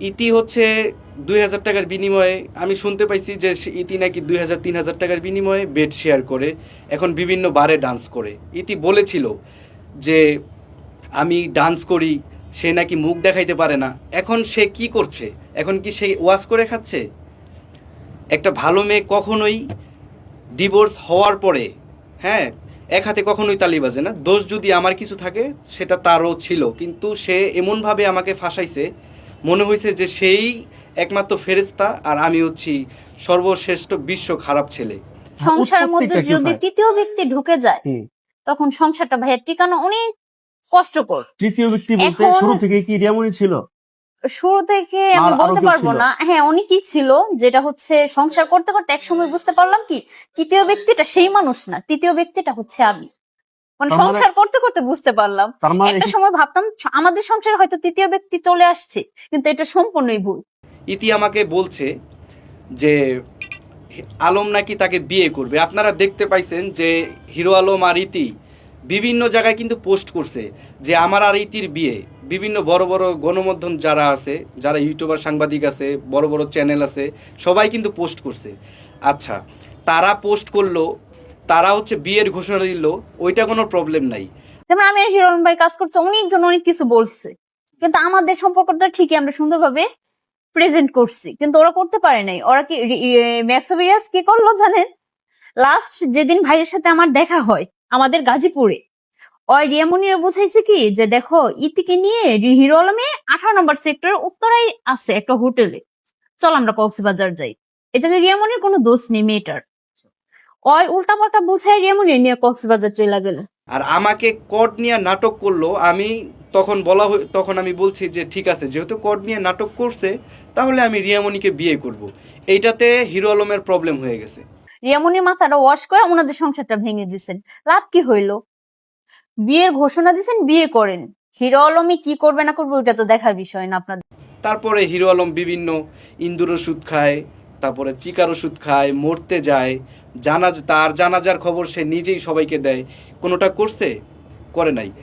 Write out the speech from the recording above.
ইতি হচ্ছে দুই হাজার টাকার বিনিময়ে আমি শুনতে পাইছি যে ইতি নাকি দুই হাজার, তিন হাজার টাকার বিনিময়ে বেড শেয়ার করে, এখন বিভিন্ন বারে ডান্স করে। ইতি বলেছিল যে আমি ডান্স করি, সে নাকি মুখ দেখাইতে পারে না। এখন সে কি করছে? এখন কি সে ওয়াশ করে খাচ্ছে? একটা ভালো মেয়ে কখনোই ডিভোর্স হওয়ার পরে হ্যাঁ এক হাতে কখনোই তালি বাজে না। দোষ যদি আমার কিছু থাকে, সেটা তারও ছিল। কিন্তু সে এমনভাবে আমাকে ফাঁসাইছে মনে হয়েছে যে সেই একমাত্র ফেরেস্তা আর আমি হচ্ছি সর্বশ্রেষ্ঠ বিশ্ব খারাপ ছেলে। সংসারের মধ্যে যদি তৃতীয় ব্যক্তি ঢুকে যায় তখন সংসারটা ভাইয়া টিকানো অনেক কষ্টকর। তৃতীয় ব্যক্তি বলতে শুরু থেকে কি রিয়ামনি ছিল? শুরু থেকে আমি বলতে পারব না। হ্যাঁ অনেকই ছিল যেটা হচ্ছে সংসার করতে করতে এক সময় বুঝতে পারলাম কি তৃতীয় ব্যক্তিটা সেই মানুষ না তৃতীয় ব্যক্তিটা হচ্ছে আমি। মানে মানে- সংসার করতে করতে বুঝতে পারলাম। মানে একটা সময় ভাবতাম আমাদের সংসারে হয়তো তৃতীয় ব্যক্তি চলে আসছে কিন্তু এটা সম্পূর্ণই ভুল। ইতি আমাকে বলছে যে আলম নাকি তাকে বিয়ে করবে। আপনারা দেখতে পাইছেন যে হিরো আলম আর ইতি বিভিন্ন জায়গায় কিন্তু পোস্ট করছে যে আমার আর ইতির বিয়ে। বিভিন্ন বড় বড় গণমাধ্যম যারা আছে যারা ইউটিউবার সাংবাদিক আছে বড় বড় চ্যানেল আছে সবাই কিন্তু পোস্ট করছে। আচ্ছা তারা পোস্ট করল তারা হচ্ছে বিয়ের ঘোষণা দিল, ওইটা কোনো প্রবলেম নাই। যেমন আমি হিরণ ভাই কাজ করছে অনেকজন অনেক কিছু বলছে। কিন্তু আমাদের সম্পর্কটা ঠিকই আমরা সুন্দরভাবে প্রেজেন্ট করছি। কিন্তু ওরা করতে পারে নাই। ওরা কি ম্যাক্সোভিয়াস কি করল জানেন? লাস্ট যেদিন ভাইয়ের সাথে আমার দেখা হয়, আমাদের গাজীপুরে, ওই রিয়ামনিরা বুঝাইছে কি যে দেখো, ইতিকে নিয়ে হিরো আলমে আঠারো নম্বর সেক্টর উত্তরায় আছে একটা হোটেলে চল আমরা কক্সবাজার যাই। এই জায়গায় রিয়ামনির কোনো দোষ নেই মেয়েটার। ওই উল্টা পাল্টা বুঝায় রিয়ামনি নিয়ে কক্সবাজার চলে গেল। আর আমাকে কড নিয়ে নাটক করল আমি তখন বলা তখন আমি বলছি যে ঠিক আছে যেহেতু কড নিয়ে নাটক করছে তাহলে আমি রিয়ামণিকে বিয়ে করব। এইটাতে হিরো আলমের প্রবলেম হয়ে গেছে। রিয়ামনির মাথাটা ওয়াশ করে ওনাদের সংসারটা ভেঙে দিছেন লাভ কি হইল? বিয়ের ঘোষণা দিছেন বিয়ে করেন। হিরো আলমী কি করবে না করবে ওটা তো দেখার বিষয় না আপনাদের। তারপরে হিরো আলম বিভিন্ন ইন্দুর ওষুধ খায় তারপরে চিকার ওষুধ খায় মরতে যায় জানাজ তার জানাজার খবর সে নিজেই সবাইকে দেয়। কোনোটা করছে? করে নাই।